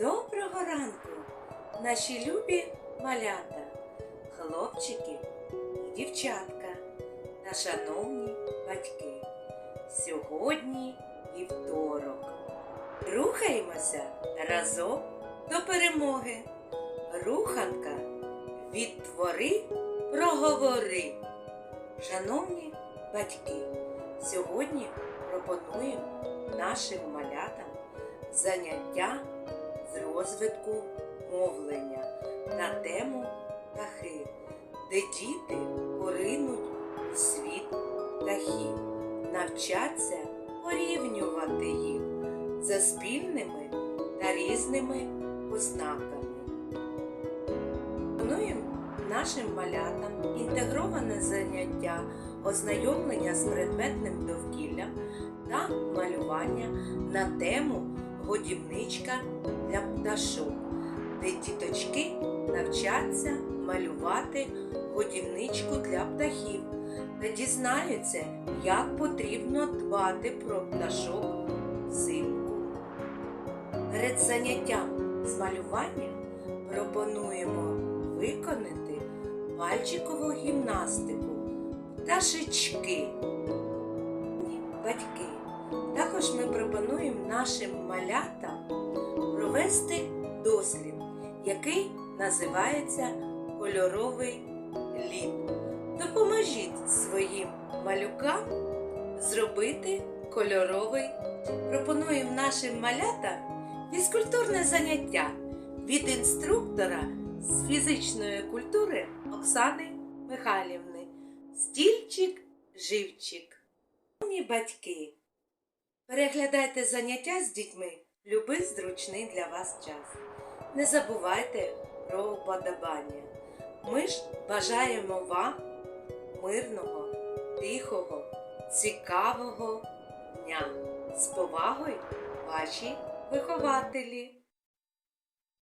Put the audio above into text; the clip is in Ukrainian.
Доброго ранку, наші любі малята, хлопчики і дівчатка та шановні батьки. Сьогодні вівторок. Рухаємося разом до перемоги. Руханка відтвори, проговори. Шановні батьки, сьогодні пропонуємо нашим малятам заняття розвитку мовлення на тему птахи, де діти поринуть у світ птахів, навчаться порівнювати їх за спільними та різними ознаками. Нашим малятам інтегроване заняття ознайомлення з предметним довкіллям та малювання на тему годівничка для пташок, де діточки навчаться малювати годівничку для птахів та дізнаються, як потрібно дбати про пташок взимку. Перед заняттям з малювання пропонуємо виконати пальчикову гімнастику пташечки. Батьки. Також ми пропонуємо нашим малятам провести дослід, який називається кольоровий ліп. Допоможіть своїм малюкам зробити кольоровий. Пропонуємо нашим малятам фізкультурне заняття від інструктора з фізичної культури Оксани Михайлівни. Стільчик живчик. Шановні батьки, переглядайте заняття з дітьми любий зручний для вас час. Не забувайте про уподобання. Ми ж бажаємо вам мирного, тихого, цікавого дня. З повагою, ваші вихователі!